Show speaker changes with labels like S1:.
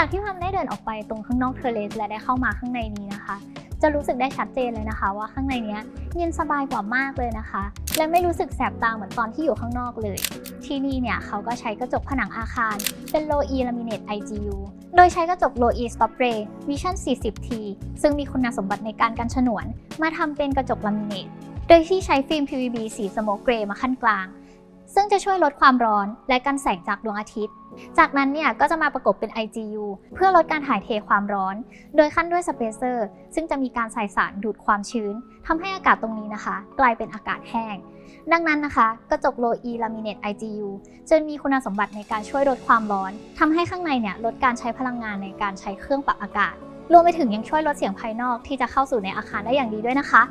S1: จากที่พัมได้เดินออกไปตรงข้างนอกเทเลสและได้เข้ามาข้างในนี้นะคะ จะรู้สึกได้ชัดเจนเลยนะคะ ว่าข้างในเนี้ยเย็นสบายกว่ามากเลยนะคะ และไม่รู้สึกแสบตาเหมือนตอนที่อยู่ข้างนอกเลย ที่นี่เนี่ยเขาก็ใช้กระจกผนังอาคาร เป็น Low E Laminate IGU โดยใช้กระจก Low E Stop Ray Vision 40T ซึ่งมีคุณสมบัติในการกันฉนวน มาทำเป็นกระจกลามิเนตโดยที่ใช้ฟิล์ม PVB สีสโมกเกรย์มาขั้นกลาง ซึ่งจะช่วยลดความร้อนและกันแสงจากดวงอาทิตย์ จากนั้นเนี่ยก็จะมาประกบเป็น IGU เพื่อลดการถ่ายเทความร้อน โดยขั้นด้วยสเปเซอร์ซึ่งจะมีการใส่สารดูดความชื้นทำให้อากาศตรงนี้นะคะ กลายเป็นอากาศแห้ง ดังนั้นนะคะ กระจก Low E Laminate IGU จะมีคุณสมบัติในการช่วยลดความร้อนทำให้ข้างในเนี่ยลดการใช้พลังงานในการใช้เครื่องปรับอากาศ รวมไปถึงยังช่วยลดเสียงภายนอกที่จะเข้าสู่ในอาคารได้อย่างดีด้วยนะคะ